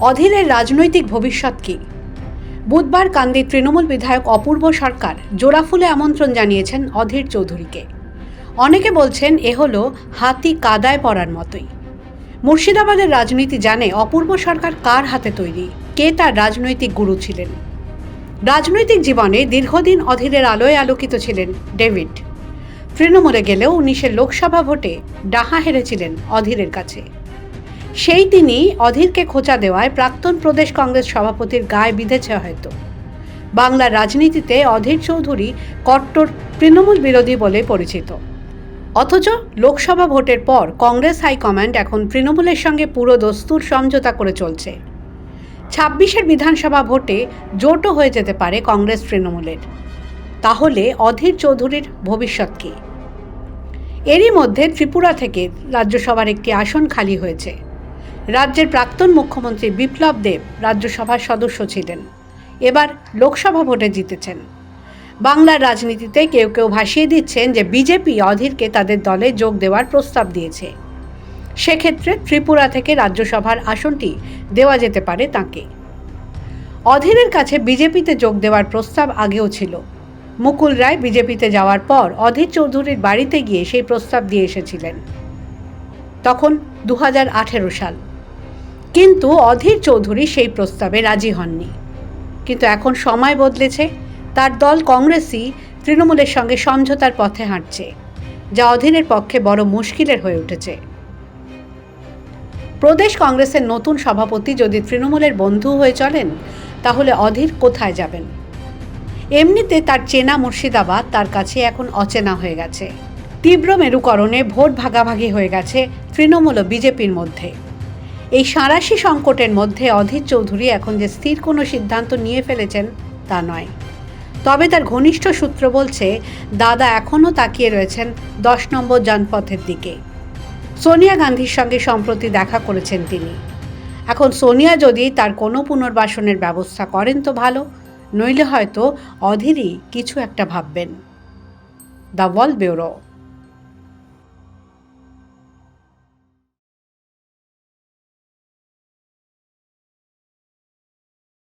অধীরের রাজনৈতিক ভবিষ্যৎ কী? বুধবার কান্দি তৃণমূল বিধায়ক অপূর্ব সরকার জোড়াফুলে আমন্ত্রণ জানিয়েছেন অধীর চৌধুরীকে। অনেকে বলছেন এ হলো হাতি কাদায় পড়ার মতোই। মুর্শিদাবাদের রাজনীতি জানে অপূর্ব সরকার কার হাতে তৈরি, কে তার রাজনৈতিক গুরু ছিলেন? রাজনৈতিক জীবনে দীর্ঘদিন অধীরের আলোয় আলোকিত ছিলেন ডেভিড। তৃণমূলে গেলেও উনিশের লোকসভা ভোটে ডাহা হেরেছিলেন অধীরের কাছে। সেই তিনি অধীরকে খোঁচা দেওয়ায় প্রাক্তন প্রদেশ কংগ্রেস সভাপতির গায়ে বিঁধেছে হয়তো। বাংলার রাজনীতিতে অধীর চৌধুরী কট্টর তৃণমূল বিরোধী বলে পরিচিত। অথচ লোকসভা ভোটের পর কংগ্রেস হাইকমান্ড এখন তৃণমূলের সঙ্গে পুরো দস্তুর সমঝোতা করে চলছে। ছাব্বিশের বিধানসভা ভোটে জোটও হয়ে যেতে পারে কংগ্রেস তৃণমূলের। তাহলে অধীর চৌধুরীর ভবিষ্যৎ কী? এরই মধ্যে ত্রিপুরা থেকে রাজ্যসভার একটি আসন খালি হয়েছে। রাজ্যের প্রাক্তন মুখ্যমন্ত্রী বিপ্লব দেব রাজ্যসভার সদস্য ছিলেন। এবার লোকসভা ভোটে জিতেছেন। বাংলার রাজনীতিতে কেউ কেউ ভাসিয়ে দিচ্ছেন যে বিজেপি অধীরকে তাদের দলে যোগ দেওয়ার প্রস্তাব দিয়েছে। সেক্ষেত্রে ত্রিপুরা থেকে রাজ্যসভার আসনটি দেওয়া যেতে পারে তাকে। অধীরের কাছে বিজেপিতে যোগ দেওয়ার প্রস্তাব আগেও ছিল। মুকুল রায় বিজেপিতে যাওয়ার পর অধীর চৌধুরীর বাড়িতে গিয়ে সেই প্রস্তাব দিয়ে এসেছিলেন। তখন দু হাজার আঠেরো সাল। কিন্তু অধীর চৌধুরী সেই প্রস্তাবে রাজি হননি। কিন্তু এখন সময় বদলেছে, তার দল কংগ্রেসই তৃণমূলের সঙ্গে সমঝোতার পথে হাঁটছে, যা অধীনের পক্ষে বড় মুশকিলের হয়ে উঠেছে। প্রদেশ কংগ্রেসের নতুন সভাপতি যদি তৃণমূলের বন্ধু হয়ে চলেন, তাহলে অধীর কোথায় যাবেন? এমনিতে তার চেনা মুর্শিদাবাদ তার কাছে এখন অচেনা হয়ে গেছে। তীব্র মেরুকরণে ভোট ভাগাভাগি হয়ে গেছে তৃণমূল ও বিজেপির মধ্যে। এই সাঁড়াশি সংকটের মধ্যে অধীর চৌধুরী এখন যে স্থির কোনো সিদ্ধান্ত নিয়ে ফেলেছেন, তা নয়। তবে তার ঘনিষ্ঠ সূত্র বলছে, দাদা এখনও তাকিয়ে রয়েছেন দশ নম্বর যানপথের দিকে। সোনিয়া গান্ধীর সঙ্গে সম্প্রতি দেখা করেছেন তিনি। এখন সোনিয়া যদি তার কোনো পুনর্বাসনের ব্যবস্থা করেন তো ভালো, নইলে হয়তো অধীরই কিছু একটা ভাববেন। The wall bureau.